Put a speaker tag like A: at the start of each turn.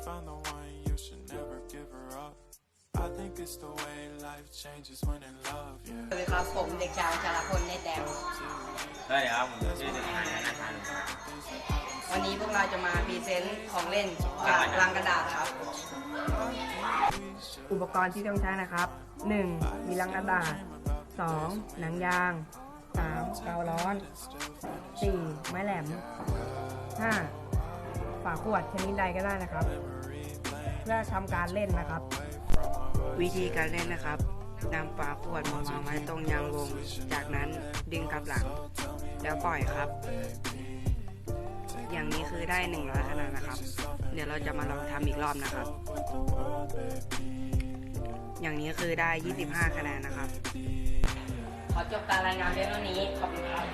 A: found the one, you should never give her up. I think it's the way life changes when in love, yeah.
B: สวัสดีครับผมเด็กชายชาลพลเนตแดง
C: สวัสดีครับผมชื่อเด็กชายธนาคารครับ
B: วันนี้พวกเราจะมาพรีเซนต์ของเล่นกับลังกระดาษครับ อุปกรณ์ที่ต้องใช้นะครับ 1. มีลังกระดาษ 2. หนังยาง 3. กาวร้อน 4. ไม้แหลม 5. ฝาขวดชนิดใดก็ได้นะครับ เพื่อทำการเล่นนะครับ วิธีการเล่นนะครับนำฝาขวดมาวางไว้ตรงยางวง จากนั้นดึงกลับหลัง แล้วปล่อยครับ อย่างนี้คือได้ 100คะแนนนะครับ เดี๋ยวเราจะมาลองทำอีกรอบนะครับ อย่างนี้คือได้ 25คะแนนนะครับ ขอจบการรายงานเพียงเท่านี้ ขอบคุณครับ